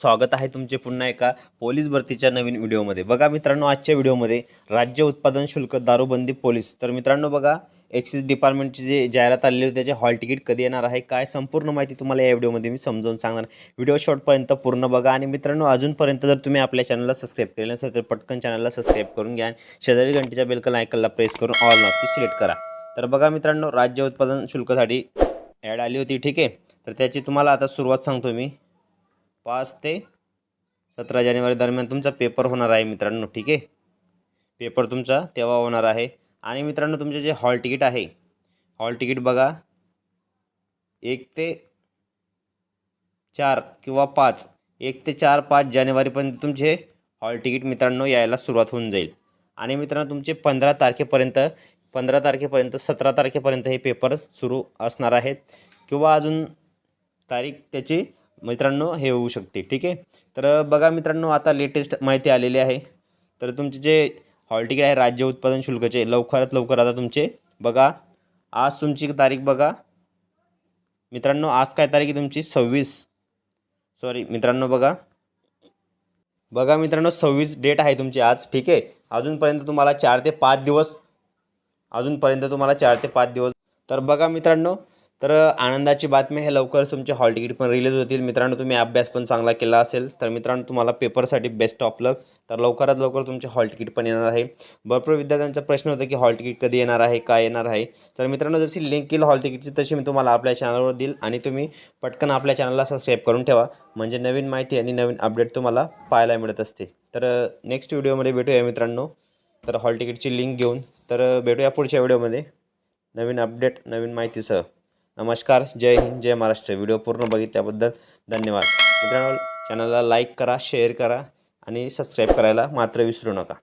स्वागत आहे तुमचे पुन्हा एका पोलीस भरतीच्या नवीन व्हिडिओमध्ये. बघा मित्रांनो आजच्या व्हिडिओमध्ये राज्य उत्पादन शुल्क दारूबंदी पोलीस. तर मित्रांनो बघा एक्सिस डिपार्टमेंटची जे जाहिरात आलेली होती त्याचे हॉल तिकीट कधी येणार आहे काय संपूर्ण माहिती तुम्हाला या व्हिडिओमध्ये मी समजावून सांगणार. व्हिडिओ शॉर्टपर्यंत पूर्ण बघा आणि मित्रांनो अजूनपर्यंत जर तुम्ही आपल्या चॅनलला सबस्क्राईब केलं नसेल तर पटकन चॅनलला सबस्क्राईब करून घ्या आणि शेजारी घंटीच्या बेलकल आयकलला प्रेस करून ऑल नक्की सिलेक्ट करा. तर बघा मित्रांनो राज्य उत्पादन शुल्कासाठी ॲड आली होती ठीक आहे? तर त्याची तुम्हाला आता सुरुवात सांगतो मी. पाच ते सतरा जानेवारी दरम्यान तुमचा पेपर होणार आहे मित्रांनो ठीक आहे? पेपर तुमचा तेव्हा होणार आहे. आणि मित्रांनो तुमचे जे हॉल तिकीट आहे हॉल तिकीट बघा. एक ते चार किंवा पाच एक ते चार पाच जानेवारीपर्यंत तुमचे हॉल तिकीट मित्रांनो यायला सुरुवात होऊन जाईल. आणि मित्रांनो तुमचे पंधरा तारखेपर्यंत पंधरा तारखेपर्यंत सतरा तारखेपर्यंत हे पेपर सुरू असणार आहेत. किंवा अजून तारीख त्याची मित्रांनो हे होऊ शकते ठीक आहे? तर बघा मित्रांनो आता लेटेस्ट माहिती आलेली आहे. तर तुमचे जे हॉल तिकीट आहे राज्य उत्पादन शुल्काचे लवकरात लवकर आता तुमचे बघा आज तुमची तारीख बघा. मित्रांनो आज काय तारीख आहे तुमची? सव्वीस. सॉरी मित्रांनो बघा. बघा मित्रांनो सव्वीस डेट आहे तुमची आज ठीक आहे? अजूनपर्यंत तुम्हाला चार ते पाच दिवस अजूनपर्यंत तुम्हाला चार ते पाच दिवस. तर बघा मित्रांनो तर आनंदाची बातमी हे लवकरच तुमचे हॉल तिकीट पण रिलीज होतील. मित्रांनो तुम्ही अभ्यास पण चांगला केला असेल तर मित्रांनो तुम्हाला पेपरसाठी बेस्ट ऑफ लक तर लवकरात लवकर तुमचे हॉल तिकीट पण येणार आहे. भरपूर विद्यार्थ्यांचा प्रश्न होता की हॉल तिकीट कधी येणार आहे काय येणार आहे. तर मित्रांनो जशी लिंक येईल हॉल तिकीटची तशी मी तुम्हाला आपल्या चॅनलवर देईल आणि तुम्ही पटकन आपल्या चॅनलला सबस्क्राईब करून ठेवा. म्हणजे नवीन माहिती आणि नवीन अपडेट तुम्हाला पाहायला मिळत असते. तर नेक्स्ट व्हिडिओमध्ये भेटूया मित्रांनो. तर हॉल तिकीटची लिंक घेऊन. तर भेटूया पुढच्या व्हिडिओमध्ये नवीन अपडेट नवीन माहितीसह. नमस्कार जय हिंद जय महाराष्ट्र. व्हिडिओ पूर्ण बघितल्याबद्दल धन्यवाद. मित्रांनो चॅनलला लाईक करा शेअर करा आणि सबस्क्राईब करायला मात्र विसरू नका.